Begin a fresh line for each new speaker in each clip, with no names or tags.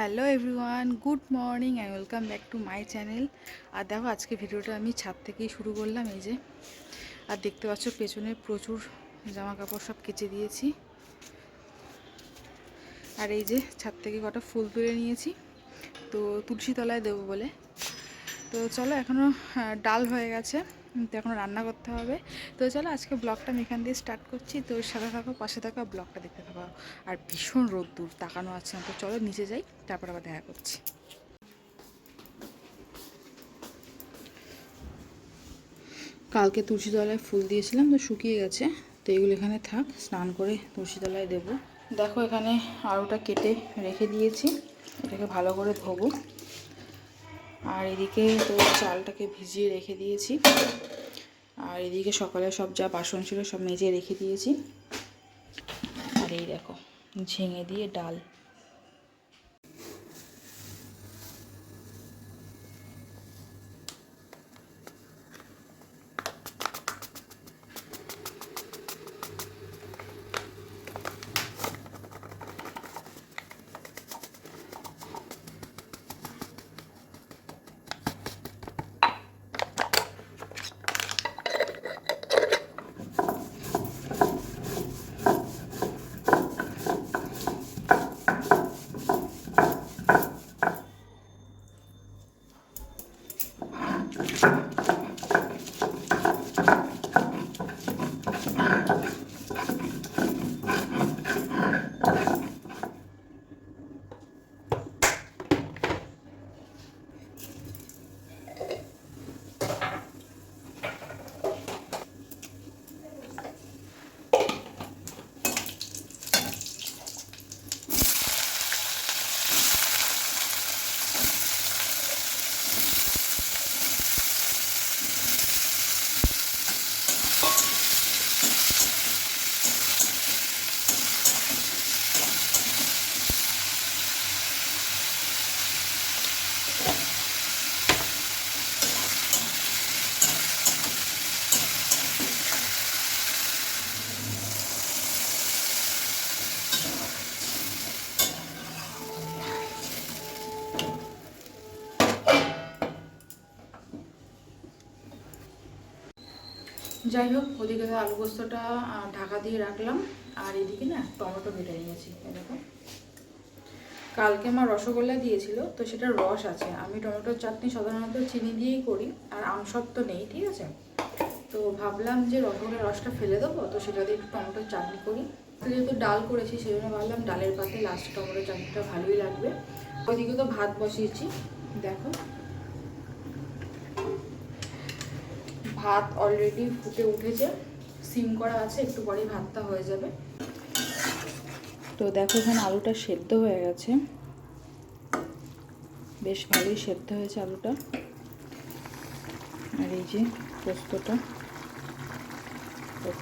Hello everyone, good morning and welcome back to my channel আর দেখো, আজকে ভিডিওটা আমি ছাদ থেকেই শুরু করলাম, এই যে। আর দেখতে পাচ্ছ, পেছনে প্রচুর জামা কাপড় সব কেচে দিয়েছি। আর এই যে, ছাদ থেকে কটা ফুল তুলে নিয়েছি। তো তুলসী তলায় দেবো বলে। তো চলো এখনও ডাল হয়ে গেছে। তো এখনও রান্না করতে হবে। তো চলো আজকে ব্লগটা আমি এখান দিয়ে স্টার্ট করছি। তো সাথে থাকো, পাশে থাকো ব্লগটা দেখতে থাকো। আর ভীষণ রোদ্দুর, তাকানো আছে না। তো চলো নিচে যাই, তারপর আবার দেখা করছি। কালকে তুলসী তলায় ফুল দিয়েছিলাম, তো শুকিয়ে গেছে। তো এগুলো এখানে থাক, স্নান করে তুলসী তলায় দেবো। দেখো এখানে আলুটা কেটে রেখে দিয়েছি। এটাকে ভালো করে ধোবো। আর এদিকে তো চালটাকে ভিজিয়ে রেখে দিয়েছি। আর এদিকে সকালে সব যা বাসন ছিল সব মেজে রেখে দিয়েছি। আর এই দেখো, ঝিঙে দিয়ে ডাল। যাই হোক ওদিকে আলু পোস্তটা ঢাকা দিয়ে রাখলাম। আর এদিকে না, টমেটো কেটে নিয়েছি এরকম কালকে আমার রসগোল্লা দিয়েছিল, তো সেটার রস আছে। আমি টমেটোর চাটনি সাধারণত চিনি দিয়েই করি, আর আমসত্ব নেই, ঠিক আছে? তো ভাবলাম যে রসগোল্লার রসটা ফেলে দেবো, তো সেটা দিয়ে একটু টমেটোর চাটনি করি। তো যেহেতু ডাল করেছি সেই জন্য ভাবলাম ডালের পাতে লাস্ট টমেটোর চাটনিটা ভালোই লাগবে। ওইদিকে তো ভাত বসিয়েছি, দেখো। ভাত অলরেডি ফুটে উঠেছে। সিম করা আছে, একটু পরেই ভাতটা হয়ে যাবে। তো দেখো এখানে আলুটা সেদ্ধ হয়ে গেছে। বেশ ভালোই সেদ্ধ হয়েছে আলুটা। আর এই যে পোস্তটা।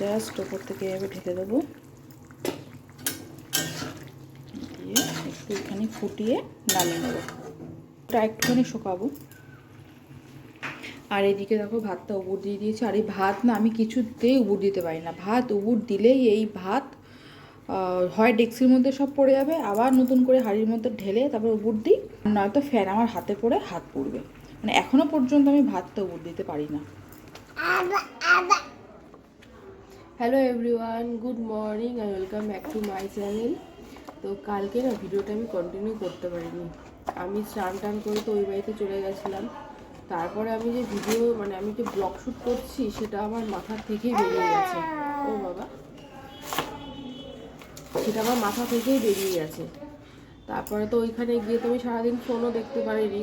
জাস্ট ওপর থেকে এভাবে ঢেকে দেবো। দিয়ে একটু এখানে ফুটিয়ে নামিয়ে নেব। একটুখানি শুকাবো। আর এদিকে দেখো ভাতটা উবুর দিয়ে দিয়েছি। আর এই ভাত না আমি কিছুতেই উবুর দিতে পারি না। ভাত উবুর দিলেই এই ভাত হয় ডেক্সির মধ্যে সব পড়ে যাবে, আবার নতুন করে হাঁড়ির মধ্যে ঢেলে তারপর উবুর দিই। নয়তো ফ্যান আমার হাতে পড়ে, হাত পুড়বে। মানে এখনও পর্যন্ত আমি ভাতটা উবুর দিতে পারি না।
Hello everyone good morning R welcome back to my channel তো কালকে না ভিডিওটা আমি কন্টিনিউ করতে পারিনি। আমি স্নান টান করে তো ওই বাড়িতে চলে গেছিলাম। তারপরে আমি যে ভিডিও মানে আমি যে ব্লগ শ্যুট করছি, সেটা আমার মাথার থেকেই বেরিয়ে গেছে। ও বাবা। সেটা আমার মাথা থেকেই বেরিয়ে গেছে। তারপরে তো ওইখানে গিয়ে তো আমি সারাদিন ফোনও দেখতে পারিনি।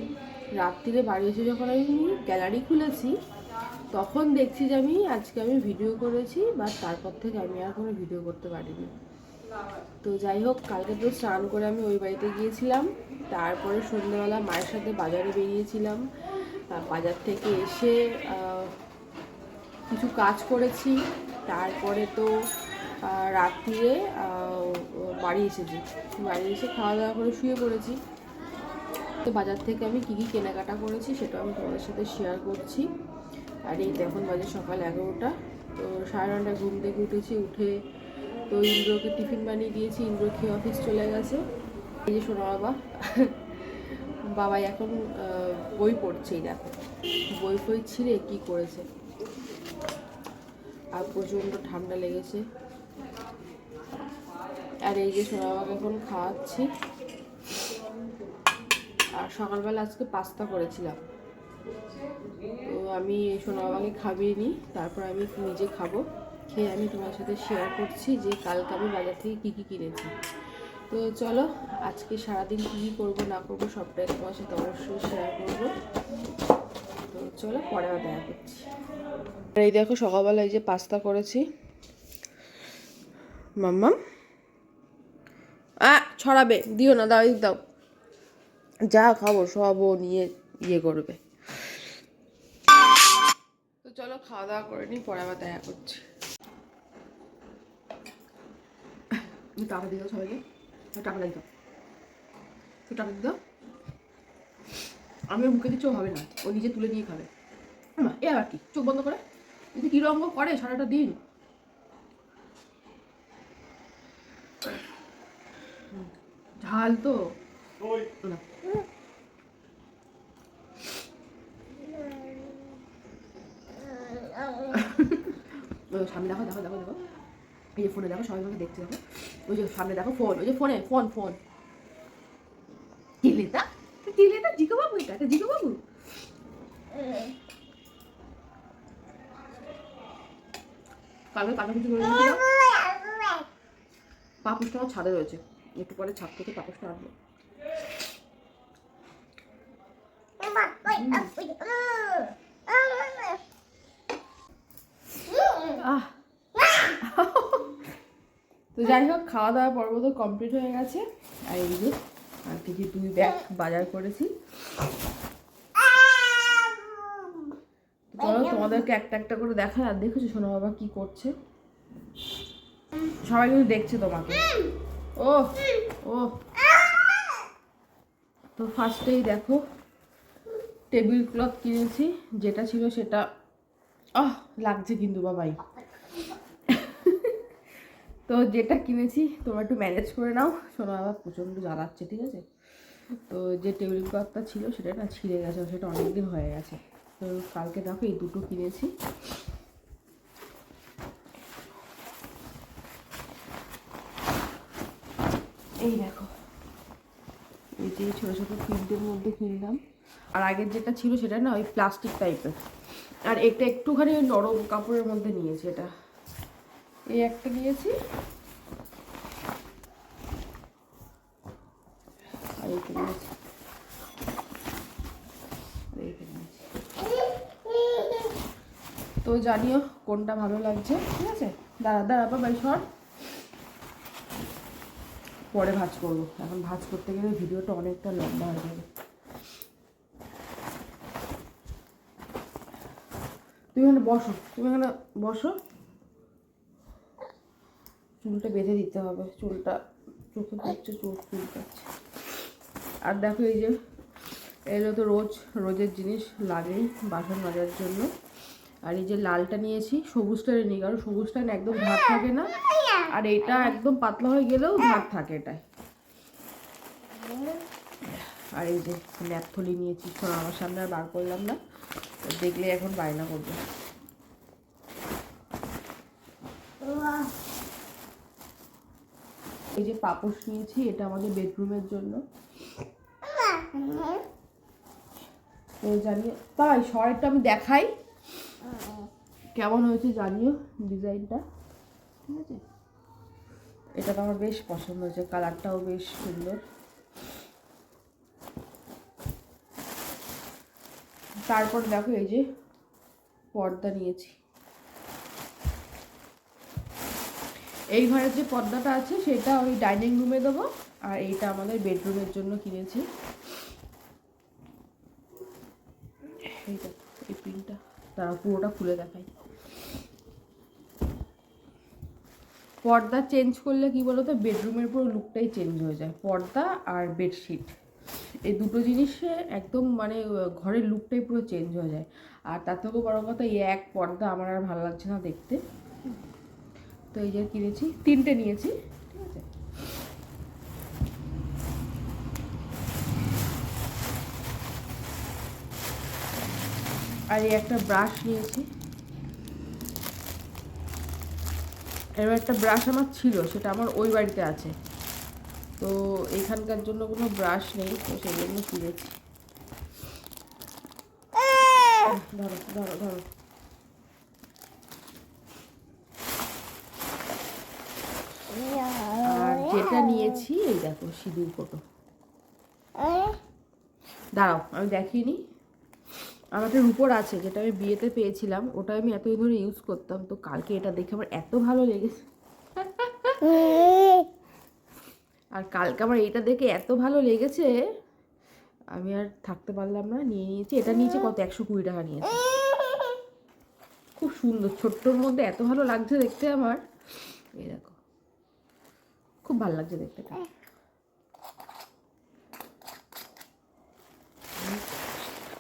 রাত্রিরে বাড়ি এসে যখন আমি গ্যালারি খুলেছি, তখন দেখছি যে আমি আজকে আমি ভিডিও করেছি বা তারপর থেকে আমি আর কোনো ভিডিও করতে পারিনি। তো যাই হোক, কালকে তো স্নান করে আমি ওই বাড়িতে গিয়েছিলাম। তারপরে সন্ধ্যেবেলা মায়ের সাথে বাজারে বেরিয়েছিলাম। আর বাজার থেকে এসে কিছু কাজ করেছি। তারপরে তো রাত্রিরে বাড়ি এসেছি। বাড়ি এসে খাওয়া দাওয়া করে শুয়ে পড়েছি। তো বাজার থেকে আমি কী কী কেনাকাটা করেছি সেটা আমি তোমাদের সাথে শেয়ার করছি। আর এই এখন বাজে সকাল এগারোটা। তো সাড়ে নটায় ঘুম থেকে উঠেছি, উঠে তো ইন্দ্রকে টিফিন বানিয়ে দিয়েছি। ইন্দ্র খেয়ে অফিস চলে গেছে। এই যে শোনো বাবা বাবাই এখন বই পড়ছেই দেখো। বই ফই ছিঁড়ে কি করেছে? আর প্রচণ্ড ঠান্ডা লেগেছে। আর এই যে সোনা এখন খাওয়াচ্ছি। আর সকালবেলা আজকে পাস্তা করেছিলাম। তো আমি সোনা বাবাকে খাবিয়ে নিই, তারপর আমি নিজে খাব। খেয়ে আমি তোমার সাথে শেয়ার করছি যে কালকে আমি বাজার থেকে কী কী কিনেছি। তো চলো, আজকে সারাদিন কী করব, না করব, সবটাই তোমার সাথে অবশ্যই শেয়ার করব। তো চলো, পরে দেখা করছি। এই দেখো, সকালবেলা এই যে পাস্তা করেছি। মাম্মাম ছড়াবে, দিও না, দাও দাও। যা খাব, সব ও নিয়ে ইয়ে করবে। তো চলো, খাওয়া দাওয়া করে নিই, পরে আবার দেখা করছি। দিয়ে দাও সবাইকে। টাকা দিয়ে দাও তো টাকা আমি মুখে দিচ্ছেও হবে না। ও নিজে তুলে নিয়ে খাবে। এ আবার কি? চোখ বন্ধ করে। যদি কি রঙ করে সারাটা দিন। ঝাল তো। না। সামনে দেখো দেখো দেখো দেখো। এই যে ফোনে দেখো সবাই আমাকে দেখছে দেখো। ওই যে সামনে দেখো ফোন ওই যে ফোনে ফোন ফোন টিলেতা টিলেতা জিকো বাবু এটা জিকো বাবু কালকে কাটা কিছু করে পাপুসটা ছাদে রয়েছে। একটু পরে ছাদ থেকে পাপুসটা আনব আহ তো যাই হোক খাওয়া দাওয়া পর্ব তো কমপ্লিট হয়ে গেছে। আর এই যে, আর কিছু দুই ব্যাগ বাজার করেছি। চলো, তোমাদেরকে একটা একটা করে দেখায় আর দেখেছ শোনো বাবা কি করছে? সবাই কিন্তু দেখছে তোমাকে। ও ও তো ফার্স্টেই দেখো টেবিল ক্লথ কিনেছি। যেটা ছিল সেটা, আহ, লাগছে কিন্তু বাবাই। তো যেটা কিনেছি, তোমরা একটু ম্যানেজ করে নাও। শোনো আবার প্রচণ্ড জ্বালাচ্ছে, ঠিক আছে? তো যে টেবিল ক্লথটা ছিল, সেটা না ছিঁড়ে গেছে, সেটা অনেক দিন হয়ে গেছে। তো কালকে দেখো এই দুটো কিনেছি। এই দেখো। এই যে ছোটো ছোটো প্রিন্টের মধ্যে কিনলাম। আর আগের যেটা ছিল, সেটা না ওই প্লাস্টিক টাইপের আর এটা একটুখানি নরম কাপড়ের মধ্যে নিয়েছি এটা। এই একটা দিয়েছি। আর এইটা নিয়েছি তো জানিও কোনটা ভালো লাগছে, ঠিক আছে? দাঁড়া দাঁড়া, বাবা সর পরে ভাজ করব। এখন ভাজ করতে গেলে ভিডিওটা অনেকটা লম্বা হয়ে যাবে। তুমি এখানে বসো, তুমি এখানে বসো। চুলটা বেঁধে দিতে হবে। চুলটা চোখে পড়ছে, চোখ চুল পাচ্ছে আর দেখো এই যে এগুলো তো রোজ, রোজের জিনিস লাগেই বাসন মাজার জন্য। আর এই যে লালটা নিয়েছি, সবুজটা নিই কারণ সবুজটা একদম ভাত থাকে না। আর এটা একদম পাতলা হয়ে গেলেও ভাত থাকে এটাই। আর এই যে ন্যাপথলি নিয়েছি, শোনো, আমার সামনে আর বার করলাম না। দেখলে এখন বায়না করবে। এই যে পাপোশ নিয়েছি, এটা আমাদের বেডরুমের জন্য। জানিও তাই শর্টটা আমি দেখাই। কেমন হয়েছে জানিও ডিজাইনটা। ঠিক আছে? এটা তো আমার বেশ পছন্দ হয়েছে, কালারটাও বেশ সুন্দর। তারপর দেখো এই যে পর্দা নিয়েছি। এই ঘরের যে পর্দাটা আছে, সেটা ওই ডাইনিং রুমে দেবো। আর এইটা আমাদের বেডরুমের জন্য কিনেছি। এই তারা পুরোটা খুলে দেখাই। পর্দা চেঞ্জ করলে কি বলতো, বেডরুমের পুরো লুকটাই চেঞ্জ হয়ে যায়। পর্দা আর বেডশিট এই দুটো জিনিসে একদম মানে ঘরের লুকটাই পুরো চেঞ্জ হয়ে যায়। আর তার থেকেও বড় কথা, এই এক পর্দা আমার আর ভালো লাগছে না দেখতে। তো এই যে কিনেছি, তিনটে নিয়েছি। ঠিক আছে আর এই একটা ব্রাশ নিয়েছি। এবার একটা ব্রাশ আমার ছিল, সেটা আমার ওই বাড়িতে আছে। তো এখানকার জন্য কোনো ব্রাশ নেই, তো সেই জন্য কিনেছি। ধরো ধরো ধরো। যেটা নিয়েছি, এই দেখো, সিঁদুর ফটো। দাঁড়াও, আমি দেখিনি। আমার একটা রুপোর আছে, যেটা আমি বিয়েতে পেয়েছিলাম, ওটা আমি এতদিন ধরে ইউজ করতাম, তো কালকে এটা দেখে আমার এত ভালো লেগেছে। আর কালকে আমার এইটা দেখে এত ভালো লেগেছে, আমি আর থাকতে পারলাম না, নিয়ে নিয়েছি। এটা নিয়েছে কত? একশো কুড়ি টাকা নিয়েছে। খুব সুন্দর, ছোট্টর মধ্যে এত ভালো লাগছে দেখতে আমার। এই দেখো। খুব ভালো লাগছে দেখতে।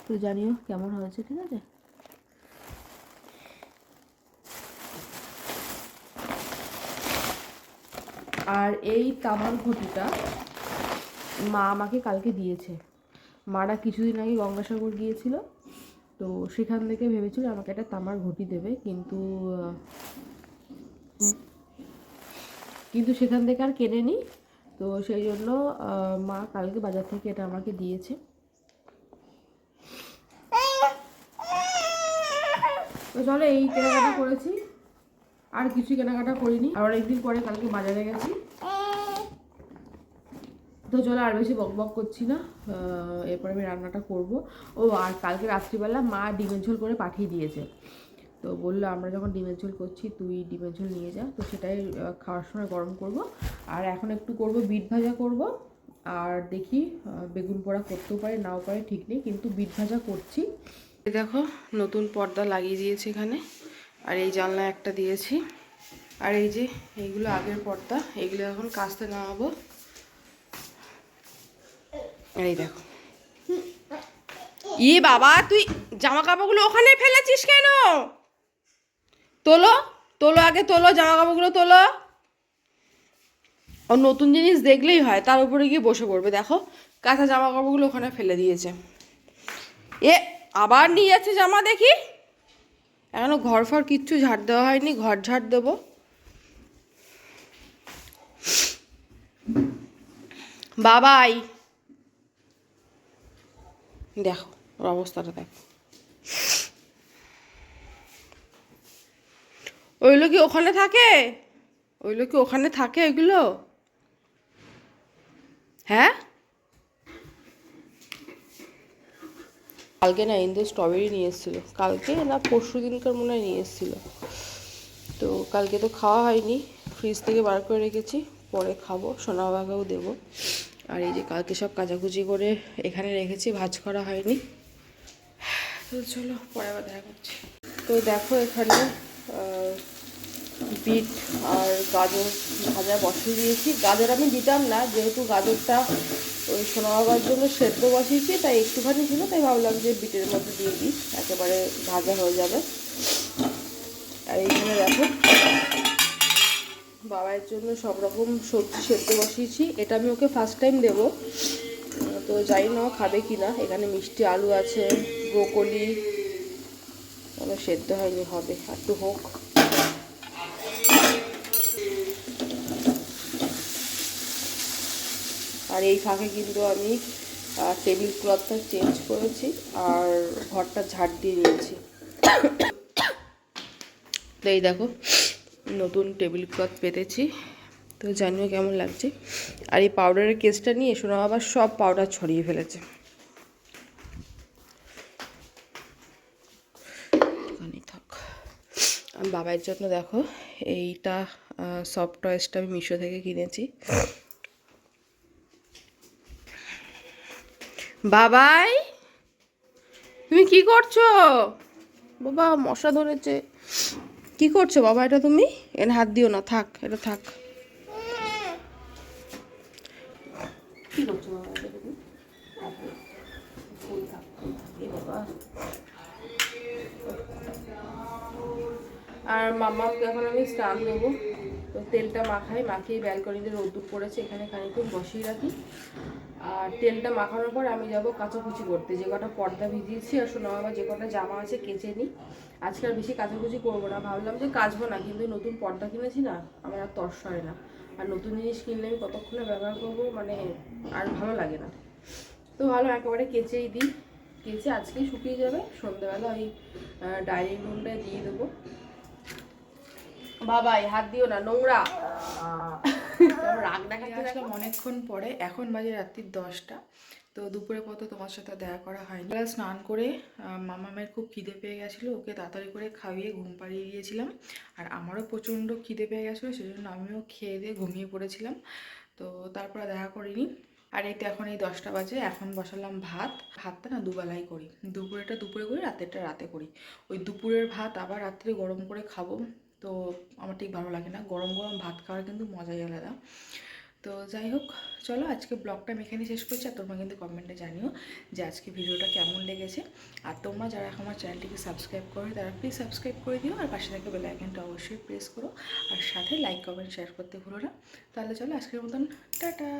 তো জানিও কেমন হয়েছে ঠিক আছে? আর এই তামার ঘটিটা মা আমাকে কালকে দিয়েছে। মারা কিছুদিন আগে গঙ্গাসাগর গিয়েছিল তো সেখান থেকে ভেবেছিল আমাকে একটা তামার ঘটি দেবে কিন্তু কিন্তু সেখান থেকে আর কেনেনি। তো সেই জন্য মা কালকে বাজার থেকে এটা আমাকে দিয়েছে। তো চলো এই কেনাকাটা করেছি। আর কিছু কেনাকাটা করিনি। আর অনেকদিন পরে কালকে বাজারে গেছি। তো চলো আর বেশি বক বক করছি না। এরপরে আমি রান্নাটা করব। ও, আর কালকে রাত্রিবেলা মা ডিমের ঝোল করে পাঠিয়ে দিয়েছে। তো বলল, আমরা যখন ডিমের ঝোল করছি, তুই ডিমের ঝোল নিয়ে যা। তো সেটাই খাওয়ার সময় গরম করব। আর এখন একটু করব, বিট ভাজা করব। আর দেখি বেগুন পোড়া করতেও পারে, নাও পারে, ঠিক নেই, কিন্তু বিট ভাজা করছি। দেখো, নতুন পর্দা লাগিয়ে দিয়েছি এখানে। আর এই জানলা একটা দিয়েছি। আর এই যে, এইগুলো আগের পর্দা, এগুলো এখন কাচতে নামাবো। এই দেখো। ই বাবা, তুই জামা কাপড়গুলো ওখানে ফেলেছিস কেন? তোলো তোলো আগে, তোলো জামা কাপড়গুলো তোলো। ও নতুন জিনিস দেখলেই হয়, তার উপরে গিয়ে বসে পড়বে, দেখো। কাঁচা জামা কাপড়গুলো ওখানে ফেলে দিয়েছে। এ, আবার নিয়ে যাচ্ছে জামা দেখি। এখনও ঘর ফর কিচ্ছু ঝাড় দেওয়া হয়নি, ঘর ঝাড় দেবো। বাবাই। দেখো অবস্থাটা দেখো। ওইগুলো কি ওখানে থাকে? ওইগুলো কি ওখানে থাকে ওইগুলো হ্যাঁ? কালকে না ইন্দু স্ট্রবেরি নিয়ে এসেছিল। কালকে না পরশু দিনকার মনে হয় নিয়ে এসেছিল। তো কালকে তো খাওয়া হয়নি। ফ্রিজ থেকে বার করে রেখেছি। পরে খাব সোনা বাবাকেও দেবো। আর এই যে কালকে সব কাচাকুচি করে এখানে রেখেছি, ভাজ করা হয়নি। তো চলো, পরে আবার দেখা করছি। তো দেখো এখানে বিট আর গাজর ভাজা বসিয়ে দিয়েছি। গাজর আমি দিতাম না, যেহেতু গাজরটা ওই সোনা বাবার জন্য সেদ্ধ বসিয়েছি, তাই একটুখানি ছিল, তাই ভাবলাম যে বিটের মধ্যে দিয়ে দিই, একেবারে ভাজা হয়ে যাবে। আর এইখানে দেখো, বাবার জন্য সব রকম সবজি সেদ্ধ বসিয়েছি। এটা আমি ওকে ফার্স্ট টাইম দেবো। তো জানি না খাবে কি না এখানে মিষ্টি আলু আছে, ব্রোকলি সেদ্ধ হয়নি, হবে, একটু হোক। আর এই ফাঁকে কিন্তু আমি টেবিল ক্লথটা চেঞ্জ করেছি আর ঘরটা ঝাড় দিয়ে নিয়েছি। তো এই দেখো, নতুন টেবিল ক্লথ পেতেছি। তো জানিও কেমন লাগছে? আর এই পাউডারের কেসটা নিয়ে শোনা আবার সব পাউডার ছড়িয়ে ফেলেছে। আমি বাবার জন্য দেখো, এইটা সফট টয়েসটা আমি মিশো থেকে কিনেছি। বাবাই তুমি কি করছ? বাবা মশা ধরেছে। কি করছ বাবা এটা তুমি? এর হাত দিও না থাক এটা থাক। আর মামাকে এখন আমি স্নান দেবো। তো তেলটা মাখাই মাখিয়ে ব্যালকনিতে রোদ্দুর পড়েছে এখানে খানিকক্ষণ বসিয়ে রাখি। আর তেলটা মাখানোর পর আমি যাব কাচাকুচি করতে। যে কটা পর্দা ভিজিয়েছি আর শোনো আবার যে কটা জামা আছে কেচে নিই। আজকে আর বেশি কাচাকুচি করব না, ভাবলাম যে কাচবো না, কিন্তু নতুন পর্দা কিনেছি না, আমার আর তর্স হয় না। আর নতুন জিনিস কিনলে আমি কতক্ষণে ব্যবহার করব মানে আর ভালো লাগে না। তো ভালো, একেবারে কেচেই দিই। কেচে আজকেই শুকিয়ে যাবে, সন্ধ্যাবেলা ওই ডাইনিং রুমটায় দিয়ে দেবো। বাবাই, হাত দিও না, নোংরা। রাগ দেখাচ্ছে
আসলাম অনেকক্ষণ পরে। এখন বাজে রাত্রির দশটা। তো দুপুরে কত তোমার সাথে দেখা করা হয়নি। স্নান করে মামামের খুব খিদে পেয়ে গেছিল। ওকে তাড়াতাড়ি করে খাইয়ে ঘুম পাড়িয়ে দিয়েছিলাম। আর আমারও প্রচণ্ড খিদে পেয়ে গেছিল সেজন্য আমিও খেয়ে দিয়ে ঘুমিয়ে পড়েছিলাম। তো তারপরে দেখা করিনি। আর এই তো এখন এই দশটা বাজে এখন বসালাম ভাত। ভাতটা না দুবেলাই করি। দুপুরেটা দুপুরে করি রাতেরটা রাতে করি। ওই দুপুরের ভাত আবার রাত্রে গরম করে খাব। তো আমার ঠিক ভালো লাগে না। গরম গরম ভাত খাওয়ার কিন্তু মজাই আলাদা। তো যাই হোক, চলো আজকে ব্লগটা আমি এখানে শেষ করছি। আর তোমরা কিন্তু কমেন্টে জানিও যে আজকে ভিডিওটা কেমন লেগেছে। আর তোমরা যারা আমার চ্যানেলটিকে সাবস্ক্রাইব করো তারা প্লিজ সাবস্ক্রাইব করে দিও। আর পাশে থাকা বেল আইকনটা অবশ্যই প্রেস করো। আর সাথে লাইক কমেন্ট শেয়ার করতে ভুলো না। তাহলে চলো আজকের মতন, টাটা!